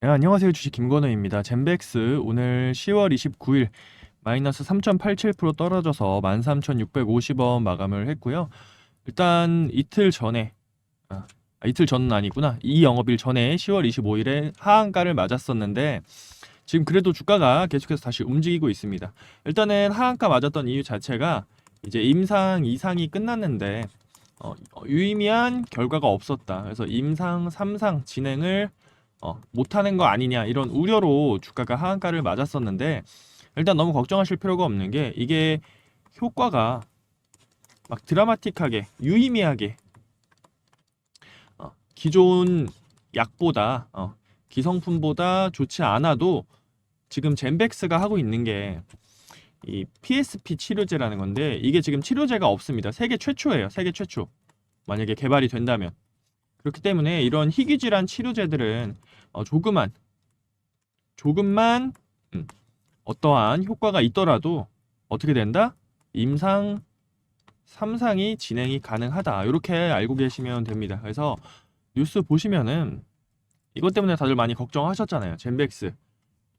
네, 안녕하세요. 주식 김건우입니다. 젠백스 오늘 10월 29일 마이너스 3.87% 떨어져서 13,650원 마감을 했고요. 일단 이틀 전에 아, 아, 이틀 전은 아니구나. 이 영업일 전에 10월 25일에 하한가를 맞았었는데 지금 그래도 주가가 계속해서 다시 움직이고 있습니다. 일단은 하한가 맞았던 이유 자체가 이제 임상 이상이 끝났는데 어, 어, 유의미한 결과가 없었다. 그래서 임상 3상 진행을 어, 못하는 거 아니냐 이런 우려로 주가가 하한가를 맞았었는데 일단 너무 걱정하실 필요가 없는 게 이게 효과가 막 드라마틱하게 유의미하게 어, 기존 약보다 어, 기성품보다 좋지 않아도 지금 젠백스가 하고 있는 게 이 PSP 치료제라는 건데 이게 지금 치료제가 없습니다. 세계 최초예요. 세계 최초. 만약에 개발이 된다면. 그렇기 때문에 이런 희귀 질환 치료제들은 어, 조그만 조금만 음, 어떠한 효과가 있더라도 어떻게 된다? 임상 3상이 진행이 가능하다. 이렇게 알고 계시면 됩니다. 그래서 뉴스 보시면은 이것 때문에 다들 많이 걱정하셨잖아요. 젠백스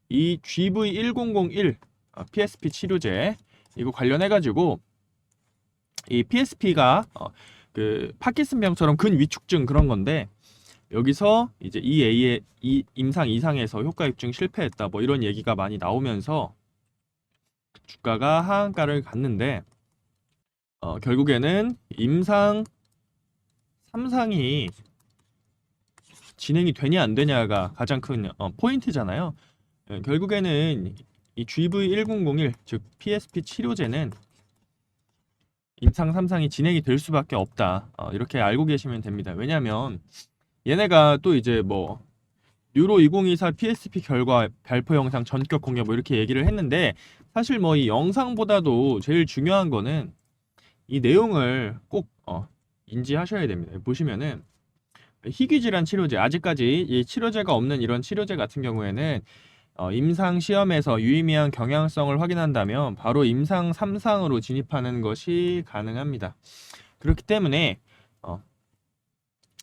이 GV1001 어, PSP 치료제 이거 관련해 가지고 이 PSP가 어, 그 파킨슨병처럼 근위축증 그런 건데 여기서 이제 EA의 이 임상 이상에서 효과 입증 실패했다 뭐 이런 얘기가 많이 나오면서 주가가 하한가를 갔는데 어, 결국에는 임상 3상이 진행이 되냐 안 되냐가 가장 큰 어, 포인트잖아요. 예, 결국에는 이 GV1001 즉 PSP 치료제는 임상 3상이 진행이 될 수밖에 없다. 어, 이렇게 알고 계시면 됩니다. 왜냐하면 얘네가 또 이제 뭐 뉴로 2024 PSP 결과 발표 영상 전격 공개 뭐 이렇게 얘기를 했는데 사실 뭐 이 영상보다도 제일 중요한 거는 이 내용을 꼭 어, 인지하셔야 됩니다. 보시면은 희귀 질환 치료제 아직까지 이 치료제가 없는 이런 치료제 같은 경우에는 어, 임상 시험에서 유의미한 경향성을 확인한다면 바로 임상 3상으로 진입하는 것이 가능합니다. 그렇기 때문에 어,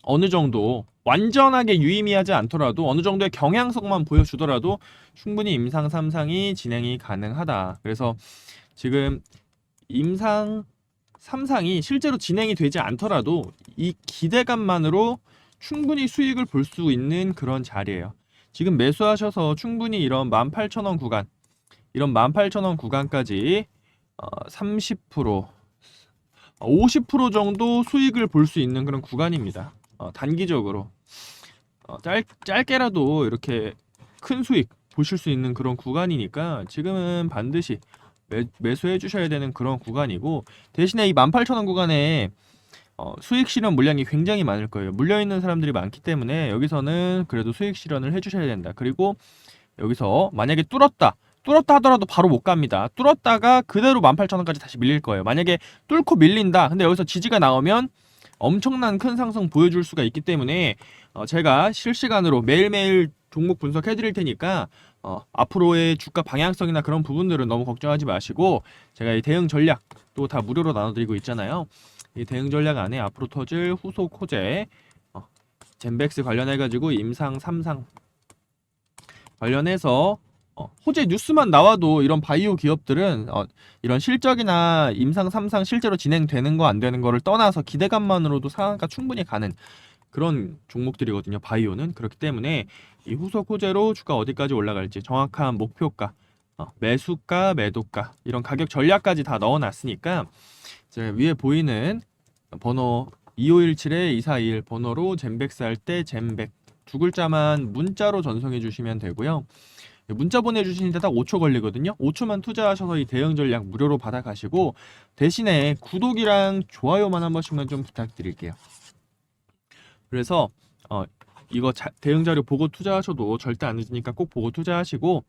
어느 정도 완전하게 유의미하지 않더라도 어느 정도의 경향성만 보여주더라도 충분히 임상 3상이 진행이 가능하다. 그래서 지금 임상 3상이 실제로 진행이 되지 않더라도 이 기대감만으로 충분히 수익을 볼 수 있는 그런 자리예요. 지금 매수하셔서 충분히 이런 18,000원 구간, 이런 18,000원 구간까지 어, 30%, 50% 정도 수익을 볼 수 있는 그런 구간입니다. 어, 단기적으로 어, 짧, 짧게라도 이렇게 큰 수익 보실 수 있는 그런 구간이니까 지금은 반드시 매, 매수해 주셔야 되는 그런 구간이고 대신에 이 18,000원 구간에 어, 수익 실현 물량이 굉장히 많을 거예요. 물려 있는 사람들이 많기 때문에 여기서는 그래도 수익 실현을 해주셔야 된다. 그리고 여기서 만약에 뚫었다. 뚫었다 하더라도 바로 못 갑니다. 뚫었다가 그대로 18,000원까지 다시 밀릴 거예요. 만약에 뚫고 밀린다. 근데 여기서 지지가 나오면 엄청난 큰 상승 보여줄 수가 있기 때문에 어, 제가 실시간으로 매일매일 종목 분석해 드릴 테니까 어, 앞으로의 주가 방향성이나 그런 부분들은 너무 걱정하지 마시고 제가 이 대응 전략 또 다 무료로 나눠드리고 있잖아요. 이 대응 전략 안에 앞으로 터질 후속 호재 어, 젠백스 관련해 가지고 임상 3상 관련해서 어, 호재 뉴스만 나와도 이런 바이오 기업들은 어, 이런 실적이나 임상 3상 실제로 진행되는 거 안 되는 거를 떠나서 기대감만으로도 상한가 충분히 가는 그런 종목들이거든요. 바이오는 그렇기 때문에 이 후속 호재로 주가 어디까지 올라갈지 정확한 목표가, 어, 매수가, 매도가 이런 가격 전략까지 다 넣어놨으니까 제 위에 보이는 번호 2517에 2421 번호로 할때 젠백 두 글자만 문자로 전송해 주시면 되고요. 문자 보내주시는데 딱 5초 걸리거든요. 5초만 투자하셔서 이 대응 전략 무료로 받아가시고 대신에 구독이랑 좋아요만 한 번씩만 좀 부탁드릴게요. 그래서 어, 이거 자, 대응 자료 보고 투자하셔도 절대 안 늦으니까 꼭 보고 투자하시고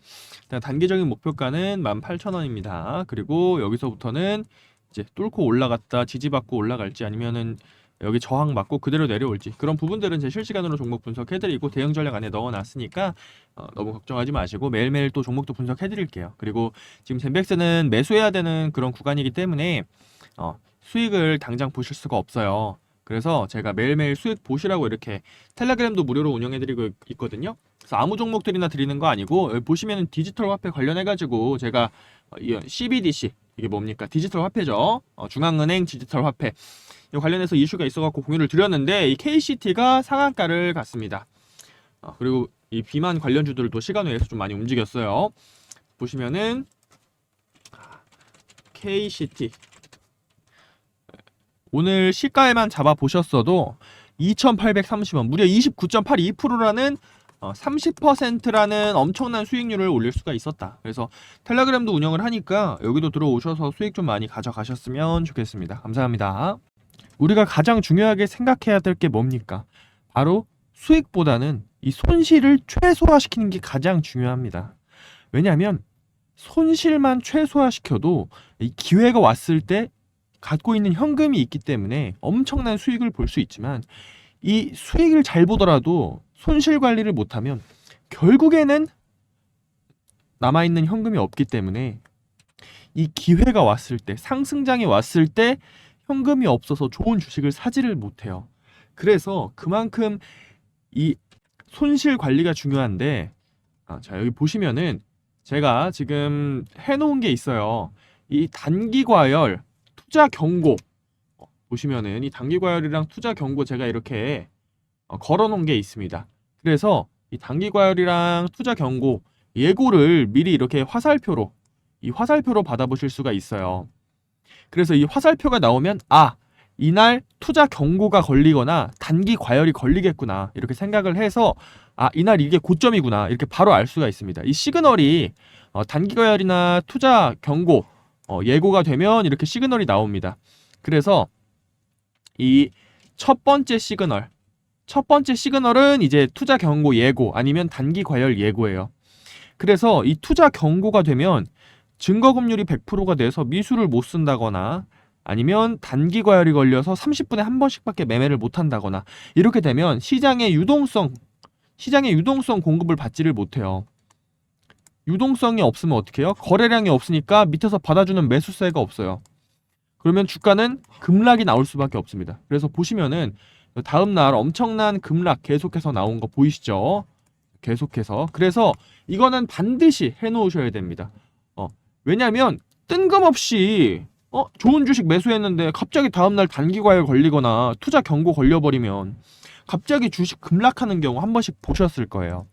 단기적인 목표가는 18,000원입니다. 그리고 여기서부터는 이제 뚫고 올라갔다 지지받고 올라갈지 아니면은 여기 저항 맞고 그대로 내려올지 그런 부분들은 제 실시간으로 종목 분석해드리고 대응 전략 안에 넣어놨으니까 어, 너무 걱정하지 마시고 매일매일 또 종목도 분석해드릴게요. 그리고 지금 젠백스는 매수해야 되는 그런 구간이기 때문에 어, 수익을 당장 보실 수가 없어요. 그래서 제가 매일매일 수익 보시라고 이렇게 텔레그램도 무료로 운영해드리고 있거든요. 그래서 아무 종목들이나 드리는 거 아니고 여기 보시면은 디지털 화폐 관련해 가지고 제가 어, 이 CBDC 이게 뭡니까 디지털 화폐죠 어, 중앙은행 디지털 화폐 이 관련해서 이슈가 있어갖고 공유를 드렸는데 이 KCT가 상한가를 갔습니다. 어, 그리고 이 비만 관련주들도 시간 외에서 좀 많이 움직였어요. 보시면은 KCT 오늘 시가에만 잡아 보셨어도 2,830원 무려 29.82%라는 어, 30%라는 엄청난 수익률을 올릴 수가 있었다. 그래서 텔레그램도 운영을 하니까 여기도 들어오셔서 수익 좀 많이 가져가셨으면 좋겠습니다. 감사합니다. 우리가 가장 중요하게 생각해야 될 게 뭡니까? 바로 수익보다는 이 손실을 최소화시키는 게 가장 중요합니다. 왜냐하면 손실만 최소화시켜도 이 기회가 왔을 때 갖고 있는 현금이 있기 때문에 엄청난 수익을 볼 수 있지만 이 수익을 잘 보더라도 손실 관리를 못하면 결국에는 남아있는 현금이 없기 때문에 이 기회가 왔을 때 상승장이 왔을 때 현금이 없어서 좋은 주식을 사지를 못해요. 그래서 그만큼 이 손실 관리가 중요한데 아, 자 여기 보시면은 제가 지금 해놓은 게 있어요. 이 단기 과열 투자 경고 어, 보시면은 이 단기 과열이랑 투자 경고 제가 이렇게 어, 걸어놓은 게 있습니다. 그래서 이 단기 과열이랑 투자 경고 예고를 미리 이렇게 화살표로 이 화살표로 받아보실 수가 있어요. 그래서 이 화살표가 나오면 아 이날 투자 경고가 걸리거나 단기 과열이 걸리겠구나 이렇게 생각을 해서 아 이날 이게 고점이구나 이렇게 바로 알 수가 있습니다. 이 시그널이 어, 단기 과열이나 투자 경고 어, 예고가 되면 이렇게 시그널이 나옵니다. 그래서 이 첫 번째 시그널 첫 번째 시그널은 이제 투자 경고 예고 아니면 단기 과열 예고예요. 그래서 이 투자 경고가 되면 증거금률이 100%가 돼서 미수를 못 쓴다거나 아니면 단기 과열이 걸려서 30분에 한 번씩밖에 매매를 못 한다거나 이렇게 되면 시장의 유동성 시장의 유동성 공급을 받지를 못해요. 유동성이 없으면 어떻게 해요? 거래량이 없으니까 밑에서 받아주는 매수세가 없어요. 그러면 주가는 급락이 나올 수밖에 없습니다. 그래서 보시면은 다음 날 엄청난 급락 계속해서 나온 거 보이시죠? 계속해서. 그래서 이거는 반드시 해 놓으셔야 됩니다. 어. 왜냐면 뜬금없이 어, 좋은 주식 매수했는데 갑자기 다음 날 단기 과열 걸리거나 투자 경고 걸려 버리면 갑자기 주식 급락하는 경우 한 번씩 보셨을 거예요.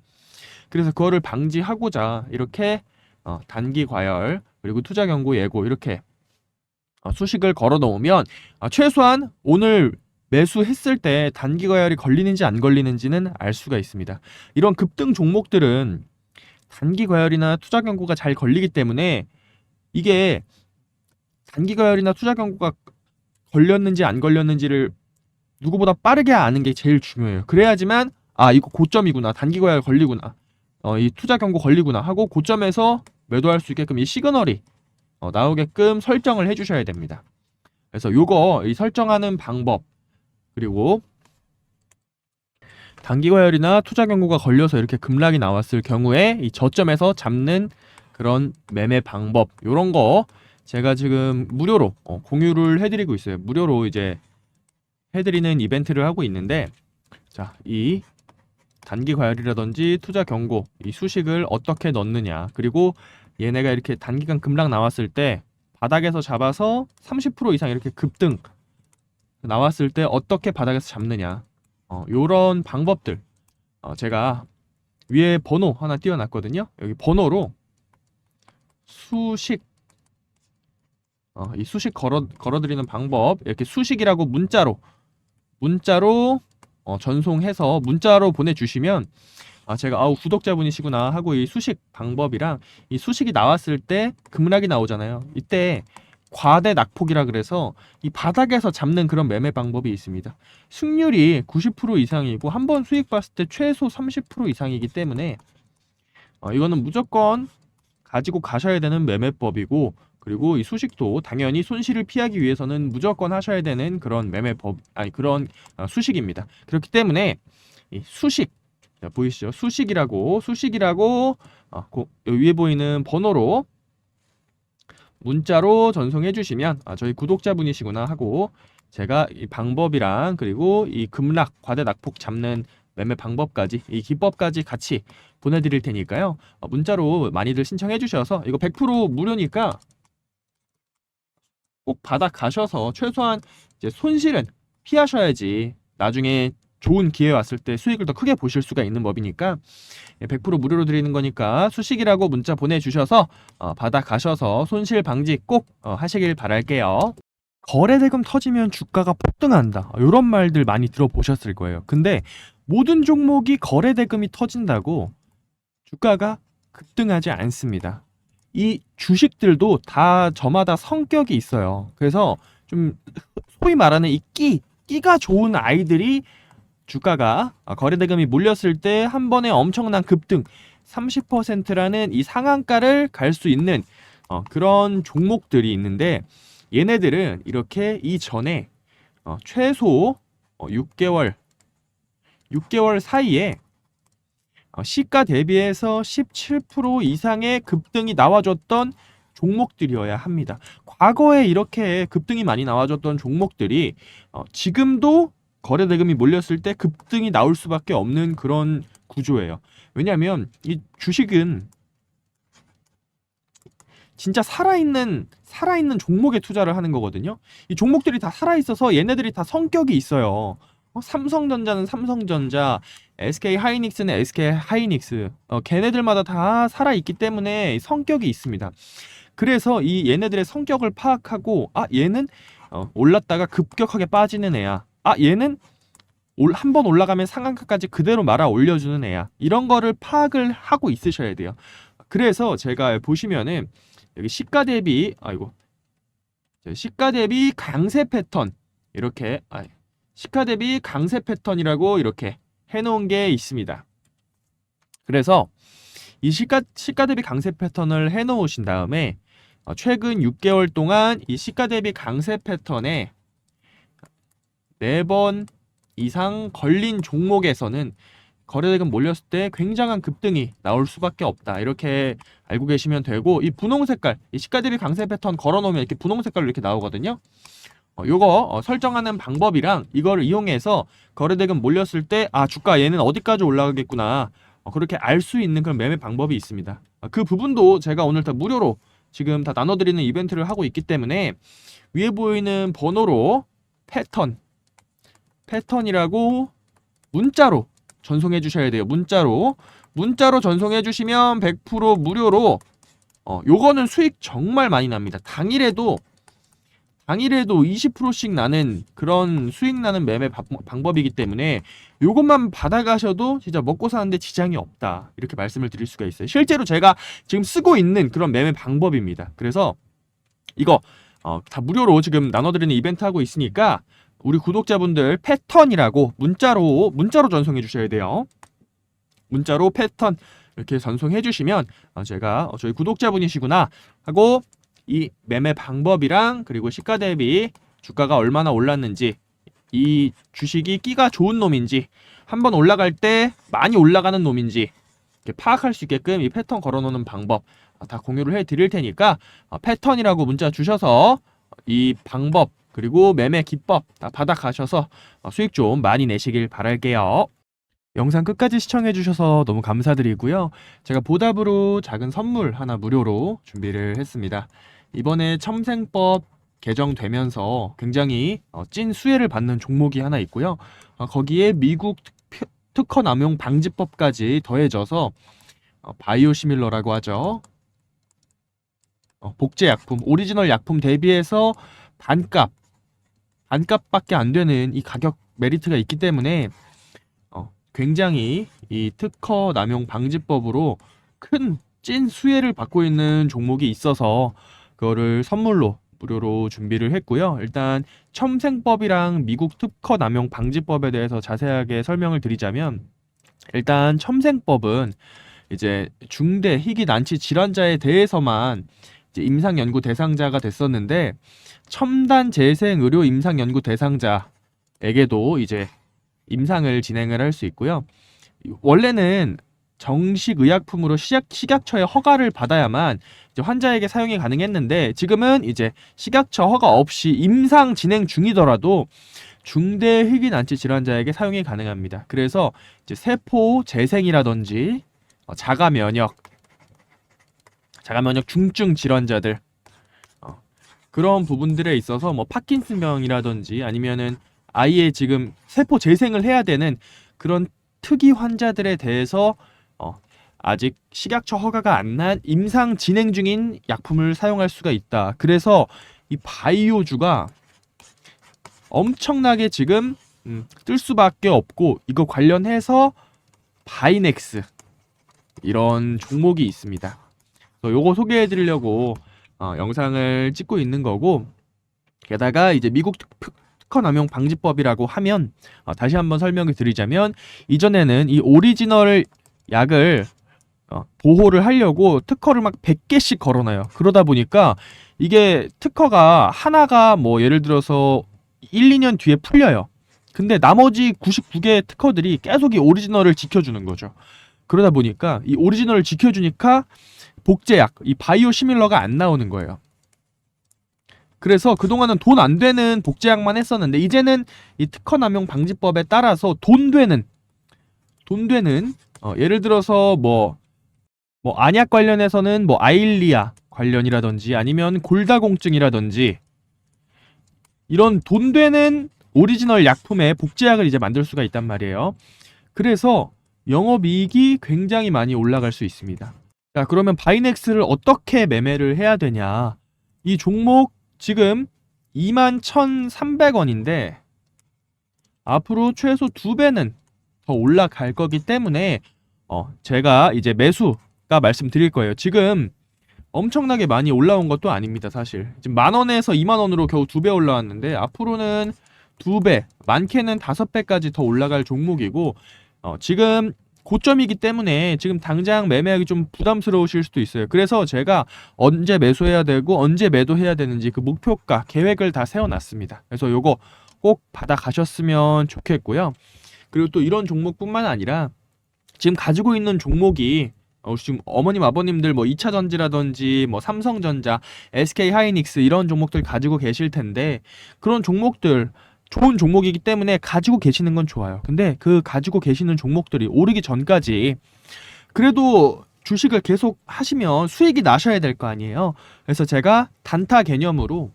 그래서 그거를 방지하고자 이렇게 어, 단기 과열 그리고 투자 경고 예고 이렇게 어, 수식을 걸어 놓으면 어, 최소한 오늘 매수했을 때 단기 과열이 걸리는지 안 걸리는지는 알 수가 있습니다. 이런 급등 종목들은 단기 과열이나 투자 경고가 잘 걸리기 때문에 이게 단기 과열이나 투자 경고가 걸렸는지 안 걸렸는지를 누구보다 빠르게 아는 게 제일 중요해요. 그래야지만 아 이거 고점이구나 단기 과열 걸리구나 어, 이 투자 경고 걸리구나 하고 고점에서 매도할 수 있게끔 이 시그널이 어, 나오게끔 설정을 해주셔야 됩니다. 그래서 요거 이 설정하는 방법 그리고 단기 과열이나 투자 경고가 걸려서 이렇게 급락이 나왔을 경우에 이 저점에서 잡는 그런 매매 방법 요런 거 제가 지금 무료로 어, 공유를 해드리고 있어요. 무료로 이제 해드리는 이벤트를 하고 있는데 자 이 단기 과열이라든지 투자 경고 이 수식을 어떻게 넣느냐 그리고 얘네가 이렇게 단기간 급락 나왔을 때 바닥에서 잡아서 30% 이상 이렇게 급등 나왔을 때 어떻게 바닥에서 잡느냐. 어, 요런 방법들. 어, 제가 위에 번호 하나 띄워놨거든요. 여기 번호로 수식. 어, 이 수식 걸어 걸어드리는 방법. 이렇게 수식이라고 문자로 문자로 어, 전송해서 문자로 보내주시면 아 제가 아우 구독자분이시구나 하고 이 수식 방법이랑 이 수식이 나왔을 때 급락이 나오잖아요. 이때 과대 낙폭이라 그래서 이 바닥에서 잡는 그런 매매 방법이 있습니다. 승률이 90% 이상이고 한 번 수익 봤을 때 최소 30% 이상이기 때문에 어, 이거는 무조건 가지고 가셔야 되는 매매법이고 그리고 이 수식도 당연히 손실을 피하기 위해서는 무조건 하셔야 되는 그런 매매법 아니 그런 어, 수식입니다. 그렇기 때문에 이 수식 자, 보이시죠? 수식이라고 수식이라고 어, 고, 여기 위에 보이는 번호로 문자로 전송해 주시면 아, 저희 구독자분이시구나 하고 제가 이 방법이랑 그리고 이 급락 과대 낙폭 잡는 매매 방법까지 이 기법까지 같이 보내드릴 테니까요. 어, 문자로 많이들 신청해 주셔서 이거 100% 무료니까 꼭 받아 가셔서 최소한 이제 손실은 피하셔야지 나중에 좋은 기회 왔을 때 수익을 더 크게 보실 수가 있는 법이니까 예, 100% 무료로 드리는 거니까 수식이라고 문자 보내주셔서 어, 받아 가셔서 손실 방지 꼭 어, 하시길 바랄게요. 거래 대금 터지면 주가가 폭등한다. 이런 말들 많이 들어보셨을 거예요. 근데 모든 종목이 거래 대금이 터진다고 주가가 급등하지 않습니다. 이 주식들도 다 저마다 성격이 있어요. 그래서 좀 소위 말하는 이 끼, 끼가 좋은 아이들이 주가가 아, 거래 대금이 몰렸을 때 한 번에 엄청난 급등 30%라는 이 상한가를 갈 수 있는 어, 그런 종목들이 있는데 얘네들은 이렇게 이전에 어, 최소 어, 6개월 6개월 사이에 어, 시가 대비해서 17% 이상의 급등이 나와줬던 종목들이어야 합니다. 과거에 이렇게 급등이 많이 나와줬던 종목들이 어, 지금도 거래 대금이 몰렸을 때 급등이 나올 수밖에 없는 그런 구조예요. 왜냐하면 이 주식은 진짜 살아있는 살아있는 종목에 투자를 하는 거거든요. 이 종목들이 다 살아있어서 얘네들이 다 성격이 있어요. 어, 삼성전자는 삼성전자, SK 하이닉스는 SK 하이닉스, 어, 걔네들마다 다 살아있기 때문에 성격이 있습니다. 그래서 이 얘네들의 성격을 파악하고 아 얘는 어, 올랐다가 급격하게 빠지는 애야. 아 얘는 한 번 올라가면 상한가까지 그대로 말아 올려주는 애야. 이런 거를 파악을 하고 있으셔야 돼요. 그래서 제가 보시면은 여기 시가 대비 아이고 시가 대비 강세 패턴 이렇게 아, 시가 대비 강세 패턴이라고 이렇게 해놓은 게 있습니다. 그래서 이 시가 시가 대비 강세 패턴을 해놓으신 다음에 어, 최근 6개월 동안 이 시가 대비 강세 패턴에 네번 이상 걸린 종목에서는 거래대금 몰렸을 때 굉장한 급등이 나올 수밖에 없다. 이렇게 알고 계시면 되고 이 분홍 색깔, 이 시가 대비 강세 패턴 걸어 놓으면 이렇게 분홍 색깔로 이렇게 나오거든요. 어, 요거 어, 설정하는 방법이랑 이거를 이용해서 거래대금 몰렸을 때 아 주가 얘는 어디까지 올라가겠구나 어, 그렇게 알 수 있는 그런 매매 방법이 있습니다. 어, 그 부분도 제가 오늘 다 무료로 지금 다 나눠드리는 이벤트를 하고 있기 때문에 위에 보이는 번호로 패턴 패턴이라고 문자로 전송해 주셔야 돼요. 문자로 문자로 전송해 주시면 100% 무료로 어 요거는 수익 정말 많이 납니다. 당일에도 당일에도 20%씩 나는 그런 수익 나는 매매 바, 방법이기 때문에 요것만 받아가셔도 진짜 먹고 사는데 지장이 없다 이렇게 말씀을 드릴 수가 있어요. 실제로 제가 지금 쓰고 있는 그런 매매 방법입니다. 그래서 이거 어, 다 무료로 지금 나눠드리는 이벤트 하고 있으니까 우리 구독자분들 패턴이라고 문자로 문자로 전송해 주셔야 돼요. 문자로 패턴 이렇게 전송해 주시면 어, 제가 어, 저희 구독자분이시구나 하고 이 매매 방법이랑 그리고 시가 대비 주가가 얼마나 올랐는지 이 주식이 끼가 좋은 놈인지 한번 올라갈 때 많이 올라가는 놈인지 파악할 수 있게끔 이 패턴 걸어놓는 방법 어, 다 공유를 해 드릴 테니까 패턴이라고 문자 주셔서 이 방법 그리고 매매 기법 다 받아 가셔서 어, 수익 좀 많이 내시길 바랄게요. 영상 끝까지 시청해주셔서 너무 감사드리고요. 제가 보답으로 작은 선물 하나 무료로 준비를 했습니다. 이번에 첨생법 개정되면서 굉장히 어, 찐 수혜를 받는 종목이 하나 있고요. 어, 거기에 미국 특허 남용 방지법까지 더해져서 바이오 시밀러라고 하죠. 복제 약품, 오리지널 약품 대비해서 반값 반값밖에 안 되는 이 가격 메리트가 있기 때문에 어, 굉장히 이 특허 남용 방지법으로 큰 찐 수혜를 받고 있는 종목이 있어서 그거를 선물로 무료로 준비를 했고요. 일단 첨생법이랑 미국 특허 남용 방지법에 대해서 자세하게 설명을 드리자면 일단 첨생법은 이제 중대 희귀 난치 질환자에 대해서만 임상 연구 대상자가 됐었는데 첨단 재생 의료 임상 연구 대상자에게도 이제 임상을 진행을 할 수 있고요. 원래는 정식 의약품으로 시약, 식약처의 허가를 받아야만 이제 환자에게 사용이 가능했는데 지금은 이제 식약처 허가 없이 임상 진행 중이더라도 중대 희귀 난치 질환자에게 사용이 가능합니다. 그래서 이제 세포 재생이라든지 어, 자가 면역, 자가 면역 중증 질환자들 어, 그런 부분들에 있어서 뭐 파킨슨병이라든지 아니면은 아예 지금 세포 재생을 해야 되는 그런 특이 환자들에 대해서 어, 아직 식약처 허가가 안 난 임상 진행 중인 약품을 사용할 수가 있다. 그래서 이 바이오주가 엄청나게 지금 음, 뜰 수밖에 없고 이거 관련해서 바이넥스 이런 종목이 있습니다. 그래서 요거 소개해 드리려고 어, 영상을 찍고 있는 거고 게다가 이제 미국 특, 특허 남용 방지법이라고 하면 어, 다시 한번 설명을 드리자면 이전에는 이 오리지널 약을 어, 보호를 하려고 특허를 막 100개씩 걸어놔요. 그러다 보니까 이게 특허가 하나가 뭐 예를 들어서 1, 2년 뒤에 풀려요. 근데 나머지 99개 특허들이 계속 이 오리지널을 지켜주는 거죠. 그러다 보니까 이 오리지널을 지켜주니까 복제약, 이 바이오 시밀러가 안 나오는 거예요. 그래서 그동안은 돈 안 되는 복제약만 했었는데 이제는 이 특허 남용 방지법에 따라서 돈 되는 돈 되는 어, 예를 들어서 뭐뭐 안약 관련해서는 뭐 아일리아 관련이라든지 아니면 골다공증이라든지 이런 돈 되는 오리지널 약품의 복제약을 이제 만들 수가 있단 말이에요. 그래서 영업이익이 굉장히 많이 올라갈 수 있습니다. 자, 그러면 바이넥스를 어떻게 매매를 해야 되냐? 이 종목 지금 21,300원인데 앞으로 최소 두 배는 더 올라갈 거기 때문에 어, 제가 이제 매수가 말씀드릴 거예요. 지금 엄청나게 많이 올라온 것도 아닙니다, 사실. 지금 만 원에서 2만 원으로 겨우 두 배 올라왔는데 앞으로는 두 배, 많게는 다섯 배까지 더 올라갈 종목이고 어, 지금 고점이기 때문에 지금 당장 매매하기 좀 부담스러우실 수도 있어요. 그래서 제가 언제 매수해야 되고 언제 매도해야 되는지 그 목표가 계획을 다 세워놨습니다. 그래서 요거 꼭 받아 가셨으면 좋겠고요. 그리고 또 이런 종목뿐만 아니라 지금 가지고 있는 종목이 어, 지금 어머님 아버님들 뭐 2차 전지라든지 뭐 삼성전자, SK 하이닉스 이런 종목들 가지고 계실 텐데 그런 종목들 좋은 종목이기 때문에 가지고 계시는 건 좋아요. 근데 그 가지고 계시는 종목들이 오르기 전까지 그래도 주식을 계속 하시면 수익이 나셔야 될 거 아니에요. 그래서 제가 단타 개념으로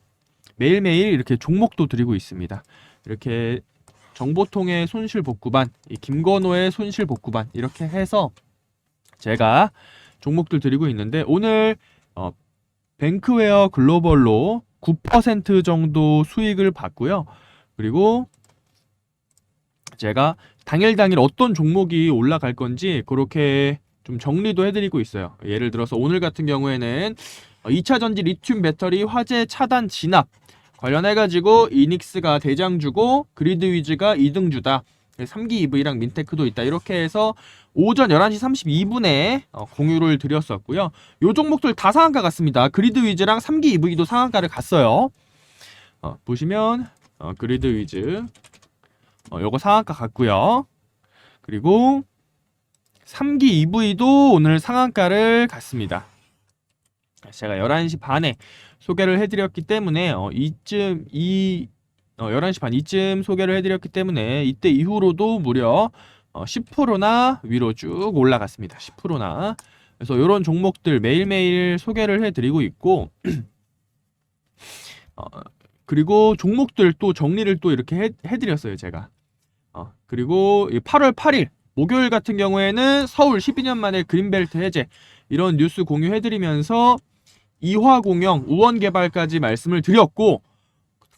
매일매일 이렇게 종목도 드리고 있습니다. 이렇게 정보통의 손실 복구반, 이 김건호의 손실 복구반 이렇게 해서 제가 종목들 드리고 있는데 오늘 어, 뱅크웨어 글로벌로 9% 정도 수익을 봤고요. 그리고 제가 당일 당일 어떤 종목이 올라갈 건지 그렇게 좀 정리도 해드리고 있어요. 예를 들어서 오늘 같은 경우에는 2차 전지 리튬 배터리 화재 차단 진압 관련해가지고 이닉스가 대장주고 그리드 위즈가 2등주다. 3기 EV랑 민테크도 있다. 이렇게 해서 오전 11시 32분에 어, 공유를 드렸었고요. 요 종목들 다 상한가 갔습니다. 그리드 위즈랑 3기 EV도 상한가를 갔어요. 어, 보시면 어, 그리드 위즈 어, 요거 상한가 갔고요. 그리고 3기 EV도 오늘 상한가를 갔습니다. 제가 11시 반에 소개를 해드렸기 때문에 어, 이쯤 이 어, 11시 반 이쯤 소개를 해드렸기 때문에 이때 이후로도 무려 어, 10%나 위로 쭉 올라갔습니다. 10%나 그래서 이런 종목들 매일매일 소개를 해드리고 있고 어, 그리고 종목들 또 정리를 또 이렇게 해, 해드렸어요 제가 어, 그리고 8월 8일 목요일 같은 경우에는 서울 12년 만에 그린벨트 해제 이런 뉴스 공유해드리면서 이화공영 우원개발까지 말씀을 드렸고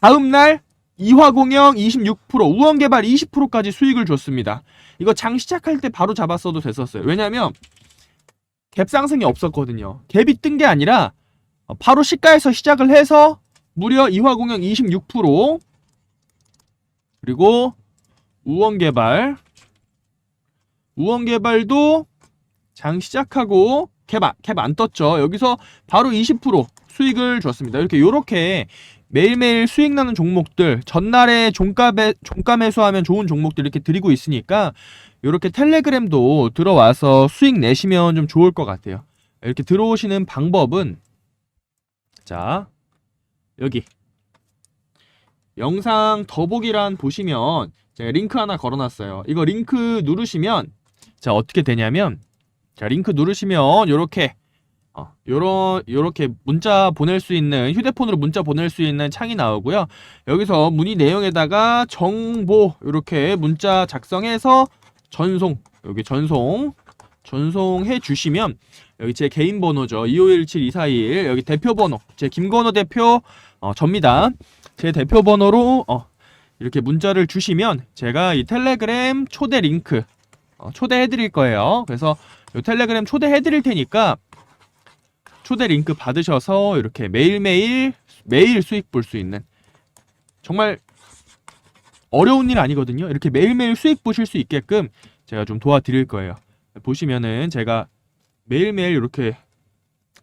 다음날 이화공영 26% 우원개발 20%까지 수익을 줬습니다. 이거 장 시작할 때 바로 잡았어도 됐었어요. 왜냐면 갭 상승이 없었거든요. 갭이 뜬 게 아니라 바로 시가에서 시작을 해서 무려 이화공영 26% 그리고 우원개발 우원개발도 장 시작하고 캡안 떴죠. 여기서 바로 20% 수익을 줬습니다. 이렇게 요렇게 매일매일 수익 나는 종목들 전날에 종가배 종가 매수하면 좋은 종목들 이렇게 드리고 있으니까 이렇게 텔레그램도 들어와서 수익 내시면 좀 좋을 것 같아요. 이렇게 들어오시는 방법은 자 여기 영상 더보기란 보시면 제가 링크 하나 걸어놨어요. 이거 링크 누르시면 자 어떻게 되냐면 자 링크 누르시면 요렇게 어, 요런 요렇게 문자 보낼 수 있는 휴대폰으로 문자 보낼 수 있는 창이 나오고요. 여기서 문의 내용에다가 정보 이렇게 문자 작성해서 전송 여기 전송 전송해 주시면 여기 제 개인 번호죠. 2517-241 여기 대표 번호 제 김건호 대표 어, 접니다. 제 대표 번호로 어, 이렇게 문자를 주시면 제가 이 텔레그램 초대 링크 어, 초대해 드릴 거예요. 그래서 이 텔레그램 초대해 드릴 테니까 초대 링크 받으셔서 이렇게 매일매일 매일 수익 볼 수 있는 정말 어려운 일 아니거든요. 이렇게 매일매일 수익 보실 수 있게끔 제가 좀 도와드릴 거예요. 보시면은 제가 매일매일 이렇게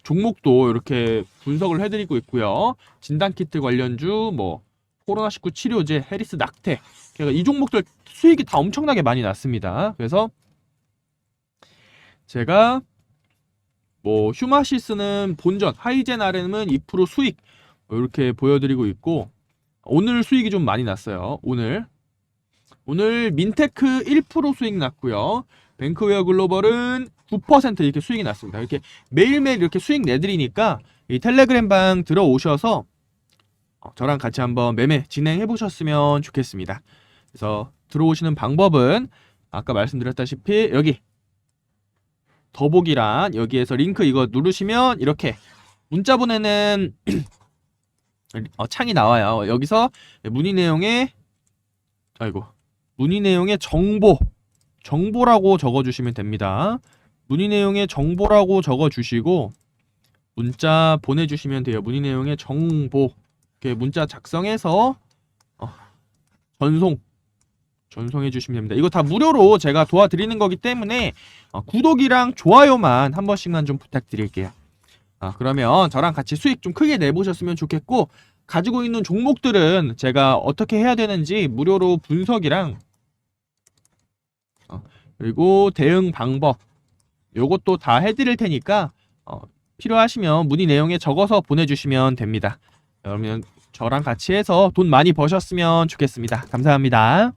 종목도 이렇게 분석을 해드리고 있고요. 진단키트 관련주, 뭐 코로나19 치료제, 해리스 낙태, 그러니까 이 종목들 수익이 다 엄청나게 많이 났습니다. 그래서 제가 뭐 휴마시스는 본전, 하이젠 RM은 2% 수익 이렇게 보여드리고 있고 오늘 수익이 좀 많이 났어요. 오늘 오늘 민테크 1% 수익 났고요. 뱅크웨어 글로벌은 9% 이렇게 수익이 났습니다. 이렇게 매일매일 이렇게 수익 내드리니까 이 텔레그램 방 들어오셔서 어, 저랑 같이 한번 매매 진행해 보셨으면 좋겠습니다. 그래서 들어오시는 방법은 아까 말씀드렸다시피 여기 더보기란 여기에서 링크 이거 누르시면 이렇게 문자 보내는 어, 창이 나와요. 여기서 문의 내용에 아이고 문의 내용에 정보 정보라고 적어주시면 됩니다. 문의 내용에 정보라고 적어주시고 문자 보내주시면 돼요. 문의 내용에 정보 이렇게 문자 작성해서 어, 전송 전송해 주시면 됩니다. 이거 다 무료로 제가 도와드리는 거기 때문에 어, 구독이랑 좋아요만 한 번씩만 좀 부탁드릴게요. 아, 그러면 저랑 같이 수익 좀 크게 내보셨으면 좋겠고 가지고 있는 종목들은 제가 어떻게 해야 되는지 무료로 분석이랑 어, 그리고 대응 방법 요것도 다 해드릴 테니까 어, 필요하시면 문의 내용에 적어서 보내주시면 됩니다. 그러면 저랑 같이 해서 돈 많이 버셨으면 좋겠습니다. 감사합니다.